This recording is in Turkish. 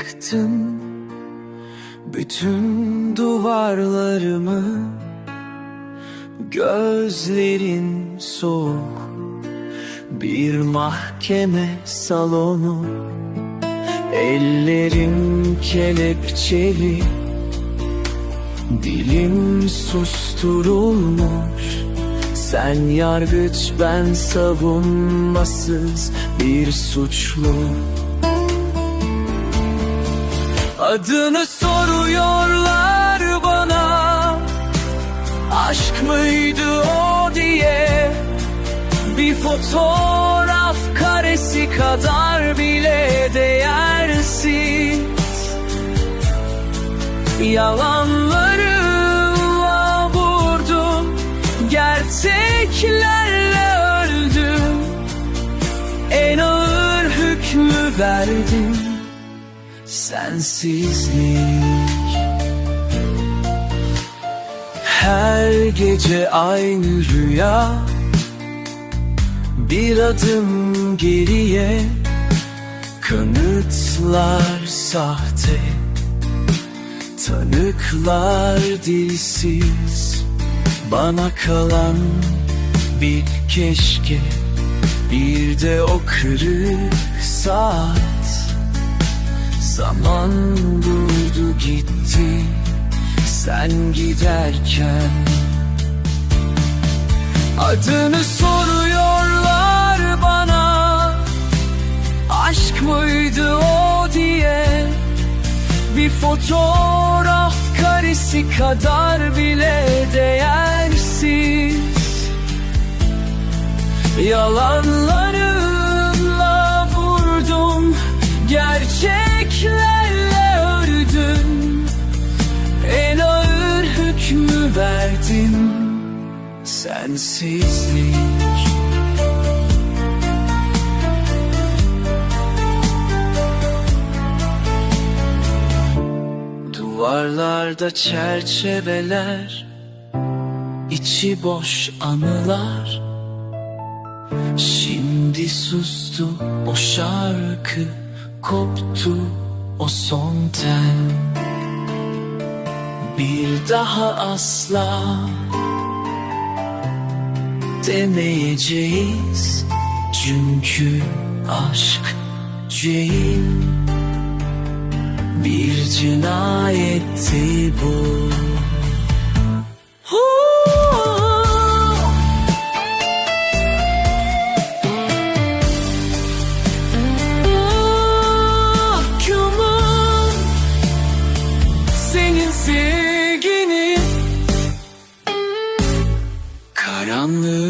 yıktın bütün duvarlarımı Gözlerin soğuk. Bir mahkeme salonu Ellerim kelepçeli. Dilim susturulmuş Sen yargıç ben savunmasız bir suçlu Adını soruyorlar bana. Aşk mıydı o diye. Bir fotoğraf karesi kadar bile değersiz. Yalanlarımla vurdum. Gerçeklerle öldüm. En ağır hükmü verdim Sensizlik. Her gece aynı rüya. Bir adım geriye. Kanıtlar sahte. Tanıklar dilsiz. Bana kalan bir keşke. Bir de o kırık saat Zaman durdu gitti Sen giderken. Adını soruyorlar bana Aşk mıydı o? diye. Bir fotoğraf karesi kadar bile değersiz. Yalanlarımla Gerçeklerle ördüm En ağır hükmü verdim Sensizlik. Duvarlarda çerçeveler içi boş anılar. Şimdi sustu o şarkı Koptu o son tel Bir daha asla Demeyeceğiz. Çünkü aşk değil Bir cinayetti bu gezegeni Karanlığı